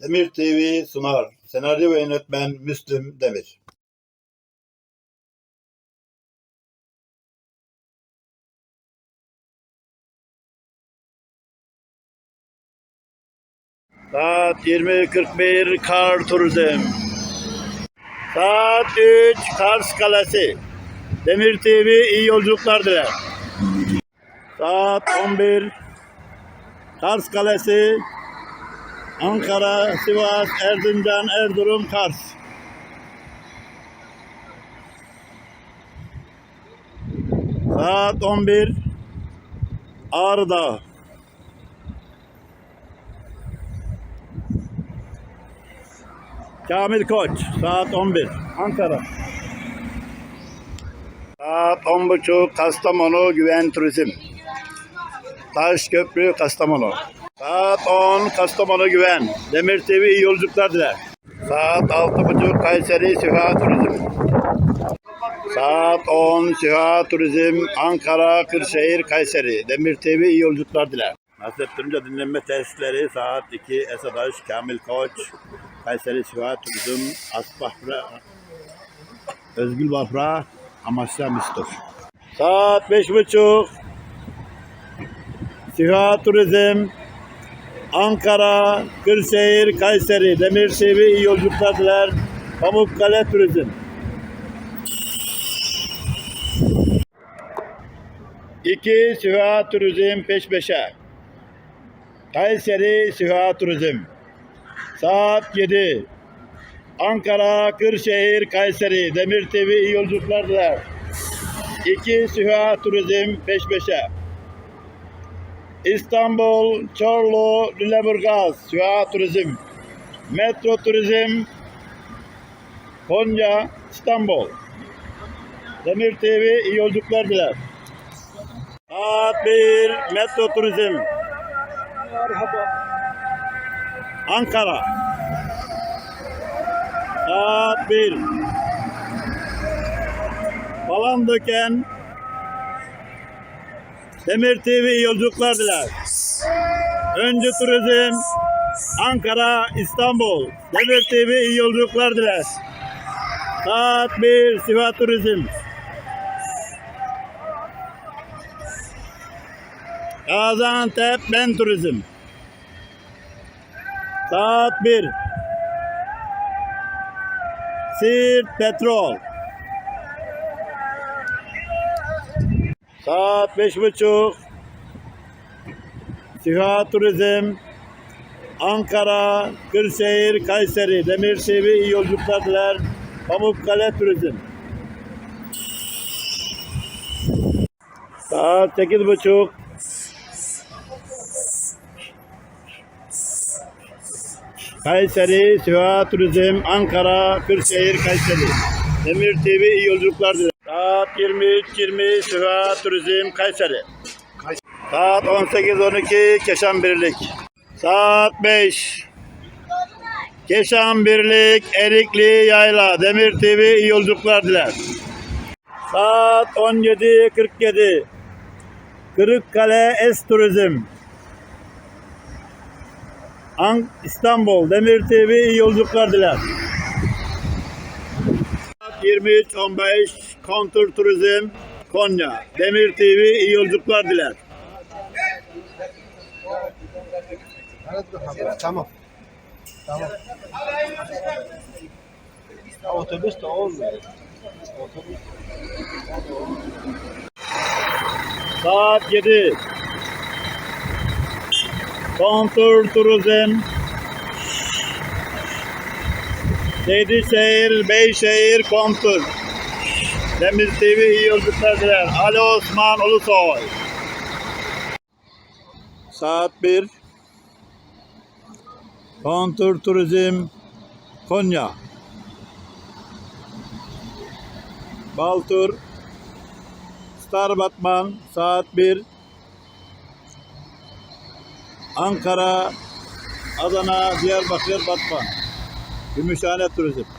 Demir TV sunar. Senaryo ve yönetmen Müslüm Demir. Saat 20.41 Kar Turizm. Saat 3 Kars Kalesi. Demir TV iyi yolculuklar diler. Saat 11 Kars Kalesi. Ankara, Sivas, Erzincan, Erzurum, Kars. Saat 11 Ağrı Dağı. Kamil Koç saat 11 Ankara. Saat 10.30 Kastamonu Güven Turizm. Taşköprü Kastamonu. Saat 10 Kastamonu Güven. Demir TV iyi yolculuklar diler. Saat 6.30 Kayseri Süha Turizm. Saat 10 Süha Turizm Ankara Kırşehir Kayseri. Demir TV iyi yolculuklar diler. Nasrettin Hoca dinlenme tesisleri saat 2 Esadaş Kamil Koç Kayseri Süha Turizm Asbahra Özgül Bafra Amasya Mistur. Saat 5.30 Süha Turizm Ankara, Kırşehir, Kayseri, Demir TV iyi yolculuklar diler. Pamukkale Turizm. İki Süha Turizm peş peşe. Kayseri Süha Turizm. Saat 7. Ankara, Kırşehir, Kayseri, Demir TV iyi yolculuklar diler. İki Süha Turizm peş peşe. İstanbul, Çorlu, Lüleburgaz, Süha Turizm, Metro Turizm, Konya, İstanbul. Demir TV iyi yolculuklar diler. Saat 1, Metro Turizm. Ankara. Saat 1. Palandöken, Demir TV iyi yolculuklar diler. Öncü Turizm, Ankara, İstanbul. Demir TV iyi yolculuklar diler. Saat 1, Sivas Turizm. Gaziantep Ben Turizm. Saat 1. Siirt Petrol. Saat beş buçuk. Siha Turizm. Ankara, Kırşehir, Kayseri, Demir TV iyi yolculuklar diler. Pamukkale Turizm. Saat sekiz buçuk. Kayseri, Siha Turizm, Ankara, Kırşehir, Kayseri. Demir TV iyi yolculuklar diler. Saat 23.20 Süha Turizm Kayseri. Saat 18.12 Keşan Birlik. Saat 5 Keşan Birlik Erikli Yayla Demir TV iyi yolculuklar diler. Saat 17.47 Kırıkkale Es Turizm. An İstanbul Demir TV iyi yolculuklar diler. 23-15 Kontur Turizm Konya. Demir TV iyi yolculuklar diler. Tamam. Tamam. Ya otobüs de olmuyor. Otobüs. Saat 7. Kontur Turizm Seydişehir, Beyşehir, Kontur. Demir TV iyi yolculuklar diler. Osman Ulusoy. Saat 1. Kontur Turizm Konya. Baltur Star Batman saat 1. Ankara, Adana, Diyarbakır, Batman. Gümüşhane Turizm.